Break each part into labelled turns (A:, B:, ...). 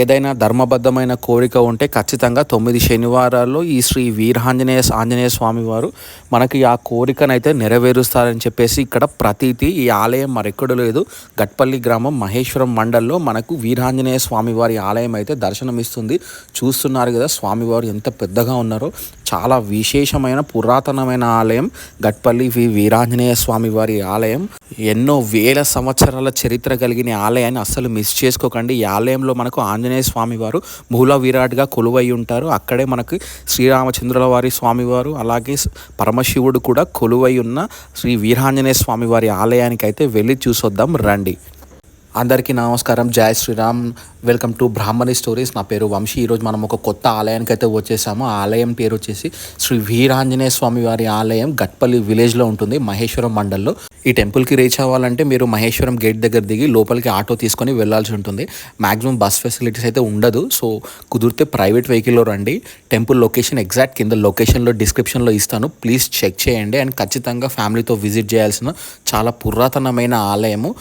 A: ఏదైనా ధర్మబద్ధమైన కోరిక ఉంటే ఖచ్చితంగా తొమ్మిది శనివారాల్లో ఈ శ్రీ వీరాంజనేయ ఆంజనేయ స్వామి వారు మనకి ఆ కోరికనైతే నెరవేరుస్తారని చెప్పేసి ఇక్కడ ప్రతీతి ఈ ఆలయం మరెక్కడ లేదు. గట్పల్లి గ్రామం మహేశ్వరం మండల్లో మనకు వీరాంజనేయ స్వామివారి ఆలయం అయితే దర్శనమిస్తుంది. చూస్తున్నారు కదా స్వామివారు ఎంత పెద్దగా ఉన్నారో. చాలా విశేషమైన పురాతనమైన ఆలయం గట్పల్లి వి వీరాంజనేయ స్వామి వారి ఆలయం. ఎన్నో వేల సంవత్సరాల చరిత్ర కలిగిన ఆలయాన్ని అస్సలు మిస్ చేసుకోకండి. ఈ ఆలయంలో మనకు ఆంజనేయ స్వామి వారు మూల విరాట్గా కొలువై ఉంటారు. అక్కడే మనకి శ్రీరామచంద్రుల వారి స్వామివారు అలాగే పరమశివుడు కూడా కొలువై ఉన్న శ్రీ వీరాంజనేయ స్వామి వారి ఆలయానికి అయితే వెళ్ళి చూసొద్దాం రండి. అందరికీ నమస్కారం. Jaya Shriram. Welcome to Brahmani stories. నా పేరు వంశీ. ఈరోజు మనం ఒక కొత్త ఆలయానికి అయితే వచ్చేసాము. ఆ ఆలయం పేరు వచ్చేసి శ్రీ వీరాంజనేయ స్వామి వారి ఆలయం గట్పల్లి విలేజ్లో ఉంటుంది మహేశ్వరం మండల్లో. ఈ టెంపుల్కి రీచ్ అవ్వాలంటే మీరు మహేశ్వరం గేట్ దగ్గర దిగి లోపలికి ఆటో తీసుకొని వెళ్ళాల్సి ఉంటుంది. మ్యాక్సిమం బస్ ఫెసిలిటీస్ అయితే ఉండదు. సో కుదిరితే ప్రైవేట్ వెహికల్లో రండి. టెంపుల్ లొకేషన్ ఎగ్జాక్ట్ కింద లొకేషన్లో డిస్క్రిప్షన్లో ఇస్తాను. ప్లీజ్ చెక్ చేయండి. అండ్ ఖచ్చితంగా ఫ్యామిలీతో విజిట్ చేయాల్సిన చాలా పురాతనమైన ఆలయము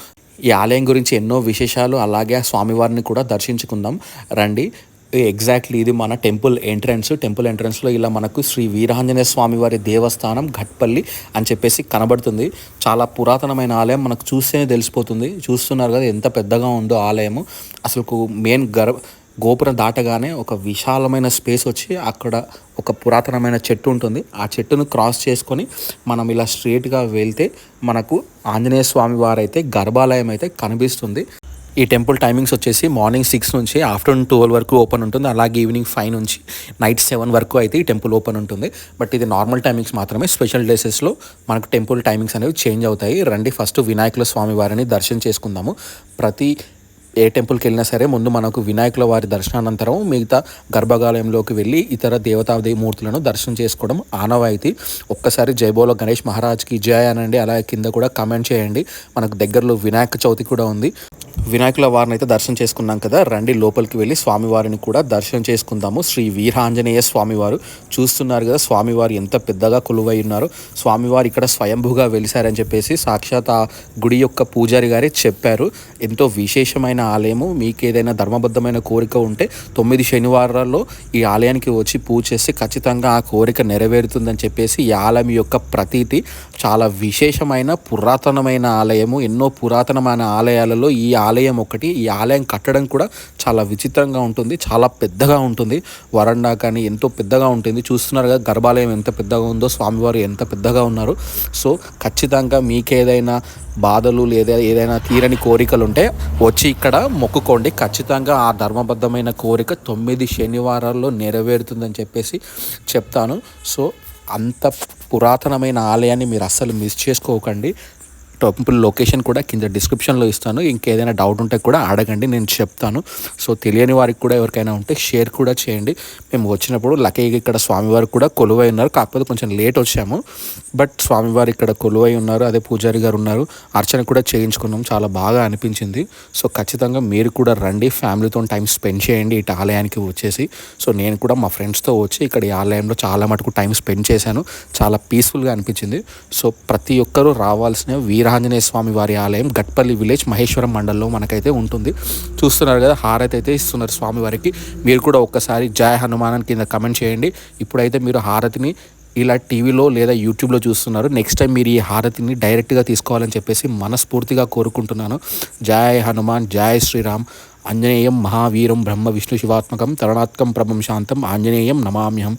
A: ఈ ఆలయం గురించి ఎన్నో విశేషాలు అలాగే స్వామివారిని కూడా దర్శించుకుందాం. రండి. ఎగ్జాక్ట్లీ ఇది మన టెంపుల్ ఎంట్రన్స్. టెంపుల్ ఎంట్రన్స్లో ఇలా మనకు శ్రీ వీరాంజనేయ స్వామివారి దేవస్థానం ఘట్పల్లి అని చెప్పేసి కనబడుతుంది. చాలా పురాతనమైన ఆలయం. మనకు చూస్తేనే తెలిసిపోతుంది. చూస్తున్నారు కదా ఎంత పెద్దగా ఉందో ఆలయము. అసలు మెయిన్ గర్భ గోపురం దాటగానే ఒక విశాలమైన స్పేస్ వచ్చి అక్కడ ఒక పురాతనమైన చెట్టు ఉంటుంది. ఆ చెట్టును క్రాస్ చేసుకొని మనం ఇలా స్ట్రేట్గా వెళ్తే మనకు ఆంజనేయ స్వామి వారైతే గర్భాలయం అయితే కనిపిస్తుంది. ఈ టెంపుల్ టైమింగ్స్ వచ్చేసి మార్నింగ్ సిక్స్ నుంచి ఆఫ్టర్నూన్ ట్వెల్వ్ వరకు ఓపెన్ ఉంటుంది. అలాగే ఈవినింగ్ ఫైవ్ నుంచి నైట్ సెవెన్ వరకు అయితే ఈ టెంపుల్ ఓపెన్ ఉంటుంది. బట్ ఇది నార్మల్ టైమింగ్స్ మాత్రమే. స్పెషల్ డేసెస్లో మనకు టెంపుల్ టైమింగ్స్ అనేవి చేంజ్ అవుతాయి. రండి ఫస్ట్ వినాయకుల స్వామి వారిని దర్శనం చేసుకుందాము. ప్రతి ఏ టెంపుల్కి వెళ్ళినా సరే ముందు మనకు వినాయకుల వారి దర్శనానంతరం మిగతా గర్భాలయంలోకి వెళ్ళి ఇతర దేవతాదేవి మూర్తులను దర్శనం చేసుకోవడం ఆనవాయితీ. ఒక్కసారి జైబోలో గణేష్ మహారాజ్కి జయ అనండి. అలాగే కింద కూడా కామెంట్ చేయండి. మనకు దగ్గరలో వినాయక చవితి కూడా ఉంది. వినాయకుల వారిని అయితే దర్శనం చేసుకున్నాం కదా రండి లోపలికి వెళ్ళి స్వామివారిని కూడా దర్శనం చేసుకుందాము. శ్రీ వీరాంజనేయ స్వామివారు చూస్తున్నారు కదా స్వామివారు ఎంత పెద్దగా కొలువై ఉన్నారు. స్వామివారు ఇక్కడ స్వయంభుగా వెలిసారని చెప్పేసి సాక్షాత్ ఆ గుడి యొక్క పూజారి గారే చెప్పారు. ఎంతో విశేషమైన ఆలయము మీకు ఏదైనా ధర్మబద్ధమైన కోరిక ఉంటే తొమ్మిది శనివారాల్లో ఈ ఆలయానికి వచ్చి పూజ చేస్తే ఖచ్చితంగా ఆ కోరిక నెరవేరుతుందని చెప్పేసి ఈ ఆలయం యొక్క ప్రతీతి. చాలా విశేషమైన పురాతనమైన ఆలయము ఎన్నో పురాతనమైన ఆలయాలలో ఈ ఆలయం ఆలయం ఒకటి. ఈ ఆలయం కట్టడం కూడా చాలా విచిత్రంగా ఉంటుంది. చాలా పెద్దగా ఉంటుంది. వరండా కానీ ఎంతో పెద్దగా ఉంటుంది. చూస్తున్నారు కదా గర్భాలయం ఎంత పెద్దగా ఉందో స్వామివారు ఎంత పెద్దగా ఉన్నారు. సో ఖచ్చితంగా మీకేదైనా బాధలు లేదా ఏదైనా తీరని కోరికలు ఉంటే వచ్చి ఇక్కడ మొక్కుకోండి. ఖచ్చితంగా ఆ ధర్మబద్ధమైన కోరిక తొమ్మిది శనివారాల్లో నెరవేరుతుందని చెప్పేసి చెప్తాను. సో అంత పురాతనమైన ఆలయాన్ని మీరు అస్సలు మిస్ చేసుకోకండి. టెంపుల్ లొకేషన్ కూడా కింద డిస్క్రిప్షన్లో ఇస్తాను. ఇంకేదైనా డౌట్ ఉంటే కూడా అడగండి నేను చెప్తాను. సో తెలియని వారికి కూడా ఎవరికైనా ఉంటే షేర్ కూడా చేయండి. మేము వచ్చినప్పుడు లక్కీగా ఇక్కడ స్వామివారు కూడా కొలువై ఉన్నారు. కాకపోతే కొంచెం లేట్ వచ్చాము. బట్ స్వామివారు ఇక్కడ కొలువై ఉన్నారు. అదే పూజారి గారు ఉన్నారు. అర్చన కూడా చేయించుకున్నాం. చాలా బాగా అనిపించింది. సో ఖచ్చితంగా మీరు కూడా రండి. ఫ్యామిలీతో టైం స్పెండ్ చేయండి. ఇటు ఆలయానికి వచ్చేసి. సో నేను కూడా మా ఫ్రెండ్స్తో వచ్చి ఇక్కడ ఈ ఆలయంలో చాలా మటుకు టైం స్పెండ్ చేశాను. చాలా పీస్ఫుల్గా అనిపించింది. సో ప్రతి ఒక్కరూ రావాల్సిన వీర వీరాంజనేయ స్వామి వారి ఆలయం గట్పల్లి విలేజ్ మహేశ్వరం మండలంలో మనకైతే ఉంటుంది. చూస్తున్నారు కదా హారతి అయితే ఇస్తున్నారు స్వామివారికి మీరు కూడా ఒక్కసారి జయ హనుమాన్ కింద కమెంట్ చేయండి. ఇప్పుడైతే మీరు హారతిని ఇలా టీవీలో లేదా యూట్యూబ్లో చూస్తున్నారు. నెక్స్ట్ టైం మీరు ఈ హారతిని డైరెక్ట్గా తీసుకోవాలని చెప్పేసి మనస్ఫూర్తిగా కోరుకుంటున్నాను. జయ హనుమాన్ జయ శ్రీరామ్ ఆంజనేయం మహావీరం బ్రహ్మ విష్ణు శివాత్మకం తరుణాత్కం ప్రభం శాంతం ఆంజనేయం నమామ్యహం.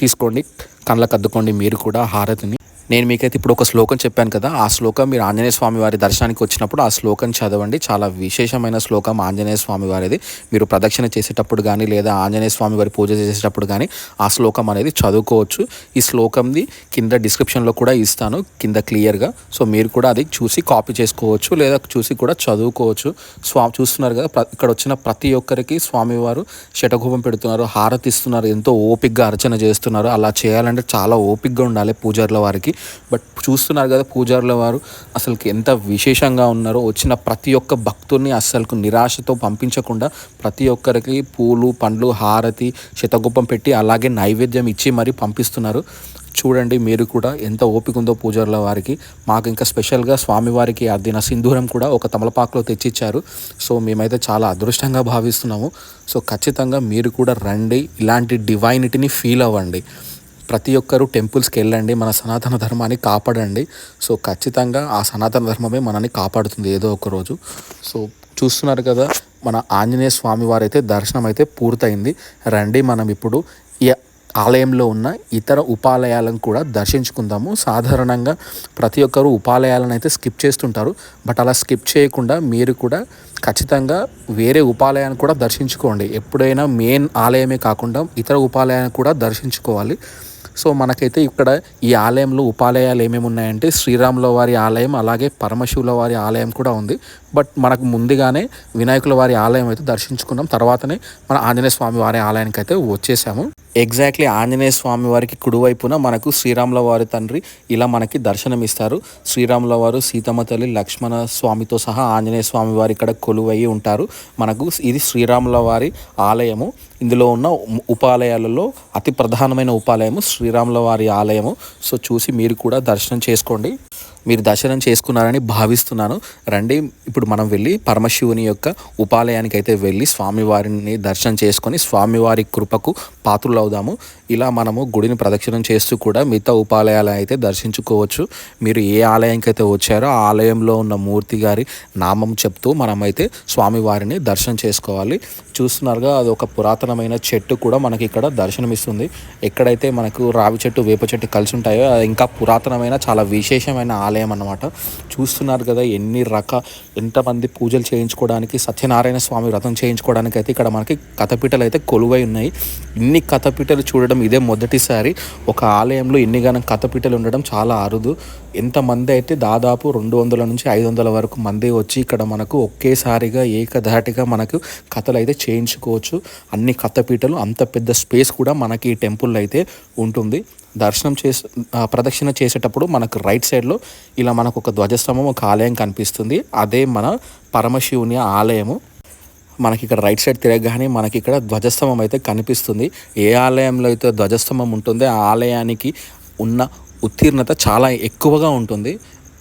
A: తీసుకోండి కళ్ళకు అద్దుకోండి మీరు కూడా హారతిని. నేను మీకైతే ఇప్పుడు ఒక శ్లోకం చెప్పాను కదా ఆ శ్లోకం మీరు ఆంజనేయ స్వామి వారి దర్శనానికి వచ్చినప్పుడు ఆ శ్లోకం చదవండి. చాలా విశేషమైన శ్లోకం ఆంజనేయ స్వామి వారిది. మీరు ప్రదక్షిణ చేసేటప్పుడు కానీ లేదా ఆంజనేయ స్వామి వారి పూజ చేసేటప్పుడు కానీ ఆ శ్లోకం అనేది చదువుకోవచ్చు. ఈ శ్లోకంది కింద డిస్క్రిప్షన్లో కూడా ఇస్తాను కింద క్లియర్గా సో మీరు కూడా అది చూసి కాపీ చేసుకోవచ్చు లేదా చూసి కూడా చదువుకోవచ్చు. స్వా చూస్తున్నారు కదా ఇక్కడ వచ్చిన ప్రతి ఒక్కరికి స్వామివారు శటగోపం పెడుతున్నారు హారతిస్తున్నారు ఎంతో ఓపిక్గా అర్చన చేస్తున్నారు. అలా చేయాలంటే చాలా ఓపిక్గా ఉండాలి పూజారుల వారికి. బట్ చూస్తున్నారు కదా పూజారుల వారు అసలుకి ఎంత విశేషంగా ఉన్నారో వచ్చిన ప్రతి ఒక్క భక్తుడిని అసలుకు నిరాశతో పంపించకుండా ప్రతి ఒక్కరికి పూలు పండ్లు హారతి శతగుప్పం పెట్టి అలాగే నైవేద్యం ఇచ్చి మరీ పంపిస్తున్నారు. చూడండి మీరు కూడా ఎంత ఓపిక ఉందో పూజారుల వారికి. మాకు ఇంకా స్పెషల్గా స్వామివారికి అద్దిన సింధూరం కూడా ఒక తమలపాకులో తెచ్చిచ్చారు. సో మేమైతే చాలా అదృష్టంగా భావిస్తున్నాము. సో ఖచ్చితంగా మీరు కూడా రండి. ఇలాంటి డివైనిటీని ఫీల్ అవ్వండి. ప్రతి ఒక్కరూ టెంపుల్స్కి వెళ్ళండి మన సనాతన ధర్మాన్ని కాపాడండి. సో ఖచ్చితంగా ఆ సనాతన ధర్మమే మనల్ని కాపాడుతుంది ఏదో ఒక రోజు. సో చూస్తున్నారు కదా మన ఆంజనేయ స్వామి వారైతే దర్శనం అయితే పూర్తయింది. రండి మనం ఇప్పుడు ఈ ఆలయంలో ఉన్న ఇతర ఉపాలయాలను కూడా దర్శించుకుందాము. సాధారణంగా ప్రతి ఒక్కరు ఉపాలయాలను అయితే స్కిప్ చేస్తుంటారు. బట్ అలా స్కిప్ చేయకుండా మీరు కూడా ఖచ్చితంగా వేరే ఉపాలయాన్ని కూడా దర్శించుకోండి. ఎప్పుడైనా మెయిన్ ఆలయమే కాకుండా ఇతర ఉపాలయాన్ని కూడా దర్శించుకోవాలి. సో మనకైతే ఇక్కడ ఈ ఆలయంలో ఉపాలయాలు ఏమేమి ఉన్నాయంటే శ్రీరాముల వారి ఆలయం అలాగే పరమశివుల వారి ఆలయం కూడా ఉంది. బట్ మనకు ముందుగానే వినాయకుల వారి ఆలయం అయితే దర్శించుకున్నాం. తర్వాతనే మన ఆంజనేయ స్వామి వారి ఆలయానికి అయితే వచ్చేసాము. ఎగ్జాక్ట్లీ ఆంజనేయ స్వామి వారికి కుడివైపున మనకు శ్రీరాముల వారి తండ్రి ఇలా మనకి దర్శనం ఇస్తారు శ్రీరాముల వారు సీతమ్మ తల్లి లక్ష్మణ స్వామితో సహా ఆంజనేయ స్వామి వారు ఇక్కడ కొలువయ్యి ఉంటారు. మనకు ఇది శ్రీరాముల వారి ఆలయము. ఇందులో ఉన్న ఉపాలయాలలో అతి ప్రధానమైన ఉపాలయము శ్రీరాముల వారి ఆలయము. సో చూసి మీరు కూడా దర్శనం చేసుకోండి. మీరు దర్శనం చేసుకున్నారని భావిస్తున్నాను. రండి ఇప్పుడు మనం వెళ్ళి పరమశివుని యొక్క ఉపాలయానికి అయితే వెళ్ళి స్వామివారిని దర్శనం చేసుకొని స్వామివారి కృపకు పాత్రలు అవుదాము ఇలా మనము గుడిని ప్రదక్షిణం చేస్తూ కూడా మిగతా ఉపాలయాలు అయితే దర్శించుకోవచ్చు. మీరు ఏ ఆలయానికి అయితే వచ్చారో ఆ ఆలయంలో ఉన్న మూర్తి గారి నామం చెప్తూ మనమైతే స్వామివారిని దర్శనం చేసుకోవాలి. చూస్తున్నారుగా అది ఒక పురాతనమైన చెట్టు కూడా మనకి ఇక్కడ దర్శనమిస్తుంది. ఎక్కడైతే మనకు రావి చెట్టు వేప చెట్టు కలిసి ఉంటాయో అది ఇంకా పురాతనమైన చాలా విశేషమైన ఆలయం అన్నమాట. చూస్తున్నారు కదా ఎన్ని రక ఎంతమంది పూజలు చేయించుకోవడానికి సత్యనారాయణ స్వామి వ్రతం చేయించుకోవడానికి అయితే ఇక్కడ మనకి కథపీటలు అయితే కొలువై ఉన్నాయి. ఇన్ని కథపీటలు చూడడం ఇదే మొదటిసారి. ఒక ఆలయంలో ఇన్ని గానం కథపీటలు ఉండడం చాలా అరుదు. ఎంతమంది అయితే దాదాపు రెండు వందల నుంచి ఐదు వందల వరకు మంది వచ్చి ఇక్కడ మనకు ఒకేసారిగా ఏకధాటిగా మనకు కథలు అయితే చేయించుకోవచ్చు. అన్ని కథపీటలు అంత పెద్ద స్పేస్ కూడా మనకి ఈ టెంపుల్ అయితే ఉంటుంది. దర్శనం చేసి ప్రదక్షిణ చేసేటప్పుడు మనకు రైట్ సైడ్లో ఇలా మనకు ఒక ధ్వజస్తంభం ఒక ఆలయం కనిపిస్తుంది. అదే మన పరమశివుని ఆలయము. మనకి ఇక్కడ రైట్ సైడ్ తిరగగానే మనకి ఇక్కడ ధ్వజస్తంభం అయితే కనిపిస్తుంది. ఏ ఆలయంలో అయితే ధ్వజస్తంభం ఉంటుందో ఆ ఆలయానికి ఉన్న ఉత్తీర్ణత చాలా ఎక్కువగా ఉంటుంది.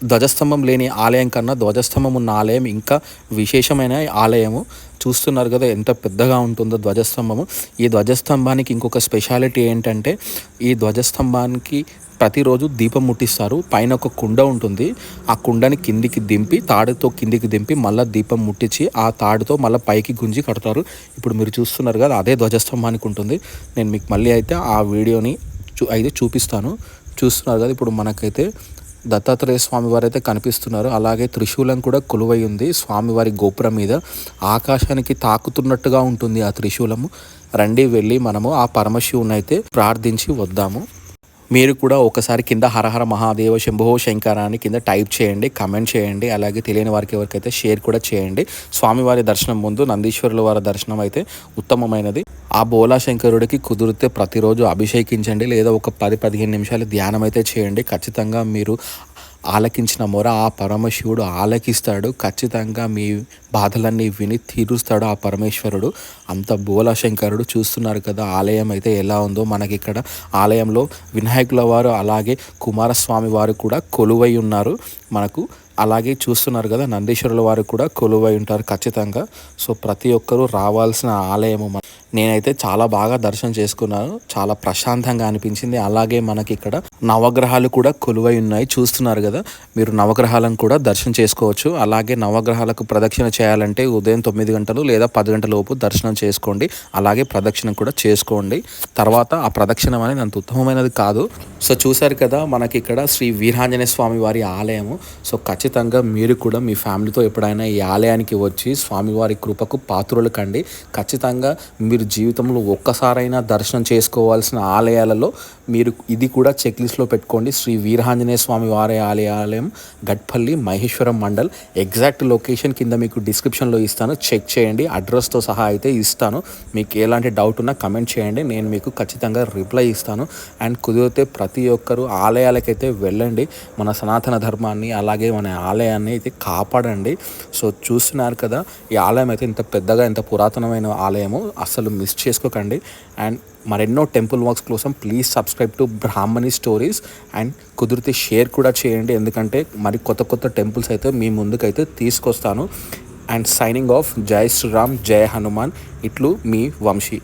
A: ధ్వజస్తంభం లేని ఆలయం కన్నా ధ్వజస్తంభం ఉన్న ఆలయం ఇంకా విశేషమైన ఆలయము. చూస్తున్నారు కదా ఎంత పెద్దగా ఉంటుందో ధ్వజస్తంభము. ఈ ధ్వజస్తంభానికి ఇంకొక స్పెషాలిటీ ఏంటంటే ఈ ధ్వజస్తంభానికి ప్రతిరోజు దీపం ముట్టిస్తారు. పైన ఒక కుండ ఉంటుంది. ఆ కుండని కిందికి దింపి తాడుతో కిందికి దింపి మళ్ళీ దీపం ముట్టించి ఆ తాడుతో మళ్ళీ పైకి గుంజి కడతారు. ఇప్పుడు మీరు చూస్తున్నారు కదా అదే ధ్వజస్తంభానికి ఉంటుంది. నేను మీకు మళ్ళీ అయితే ఆ వీడియోని చూ అయితే చూపిస్తాను. చూస్తున్నారు కదా ఇప్పుడు మనకైతే దత్తాత్రేయ స్వామి వారు అయితే కనిపిస్తున్నారు. అలాగే త్రిశూలం కూడా కొలువై ఉంది. స్వామివారి గోపురం మీద ఆకాశానికి తాకుతున్నట్టుగా ఉంటుంది ఆ త్రిశూలము. రండి వెళ్ళి మనము ఆ పరమశివుని అయితే ప్రార్థించి వద్దాము. మీరు కూడా ఒకసారి కింద హరహర మహాదేవ శంభో శంకరాన్ని కింద టైప్ చేయండి కమెంట్ చేయండి అలాగే తెలియని వారికి ఎవరికైతే షేర్ కూడా చేయండి. స్వామివారి దర్శనం ముందు నందీశ్వరుల వారి దర్శనం అయితే ఉత్తమమైనది. ఆ బోలా శంకరుడికి కుదిరితే ప్రతిరోజు అభిషేకించండి లేదా ఒక పది పదిహేను నిమిషాలు ధ్యానం అయితే చేయండి. ఖచ్చితంగా మీరు ఆలకించిన మొర ఆ పరమశివుడు ఆలకిస్తాడు. ఖచ్చితంగా మీ బాధలన్నీ విని తీరుస్తాడు ఆ పరమేశ్వరుడు. అంత బోలాశంకరుడు చూస్తున్నారు కదా ఆలయం అయితే ఎలా ఉందో మనకి ఇక్కడ ఆలయంలో వినాయకుల వారు అలాగే కుమారస్వామి వారు కూడా కొలువై ఉన్నారు మనకు. అలాగే చూస్తున్నారు కదా నందీశ్వరుల వారు కూడా కొలువై ఉంటారు ఖచ్చితంగా. సో ప్రతి ఒక్కరూ రావాల్సిన ఆలయము నేనైతే చాలా బాగా దర్శనం చేసుకున్నాను. చాలా ప్రశాంతంగా అనిపించింది. అలాగే మనకి ఇక్కడ నవగ్రహాలు కూడా కొలువై ఉన్నాయి. చూస్తున్నారు కదా మీరు నవగ్రహాలను కూడా దర్శనం చేసుకోవచ్చు. అలాగే నవగ్రహాలకు ప్రదక్షిణ చేయాలంటే ఉదయం తొమ్మిది గంటలు లేదా పది గంటల లోపు దర్శనం చేసుకోండి. అలాగే ప్రదక్షిణ కూడా చేసుకోండి. తర్వాత ఆ ప్రదక్షిణం అనేది అంత ఉత్తమమైనది కాదు. సో చూశారు కదా మనకి ఇక్కడ శ్రీ వీరాంజనేయ స్వామి వారి ఆలయము. సో ఖచ్చితంగా మీరు కూడా మీ ఫ్యామిలీతో ఎప్పుడైనా ఈ ఆలయానికి వచ్చి స్వామివారి కృపకు పాత్రులు కండి ఖచ్చితంగా మీరు జీవితంలో ఒక్కసారైనా దర్శనం చేసుకోవాల్సిన ఆలయాలలో మీరు ఇది కూడా చెక్ లిస్ట్లో పెట్టుకోండి. శ్రీ వీరహాంజనేయ స్వామి వారి ఆలయాలయం గట్పల్లి మహేశ్వరం మండల్. ఎగ్జాక్ట్ లొకేషన్ కింద మీకు డిస్క్రిప్షన్లో ఇస్తాను. చెక్ చేయండి అడ్రస్తో సహా అయితే ఇస్తాను. మీకు ఎలాంటి డౌట్ ఉన్నా కమెంట్ చేయండి. నేను మీకు ఖచ్చితంగా రిప్లై ఇస్తాను. అండ్ కుదిరితే ప్రతి ప్రతి ఒక్కరూ ఆలయాలకైతే వెళ్ళండి. మన సనాతన ధర్మాన్ని అలాగే మన ఆలయాన్ని అయితే కాపాడండి. సో చూస్తున్నారు కదా ఈ ఆలయం అయితే ఇంత పెద్దగా ఇంత పురాతనమైన ఆలయము. అసలు మిస్ చేసుకోకండి. అండ్ మరెన్నో టెంపుల్ వాక్స్ కోసం please subscribe to Brahmani stories. And కుదిరితే షేర్ కూడా చేయండి. ఎందుకంటే మరి కొత్త కొత్త టెంపుల్స్ అయితే మీ ముందుకైతే తీసుకొస్తాను. అండ్ సైనింగ్ ఆఫ్ జై శ్రీరామ్ జై హనుమాన్. ఇట్లు మీ వంశీ.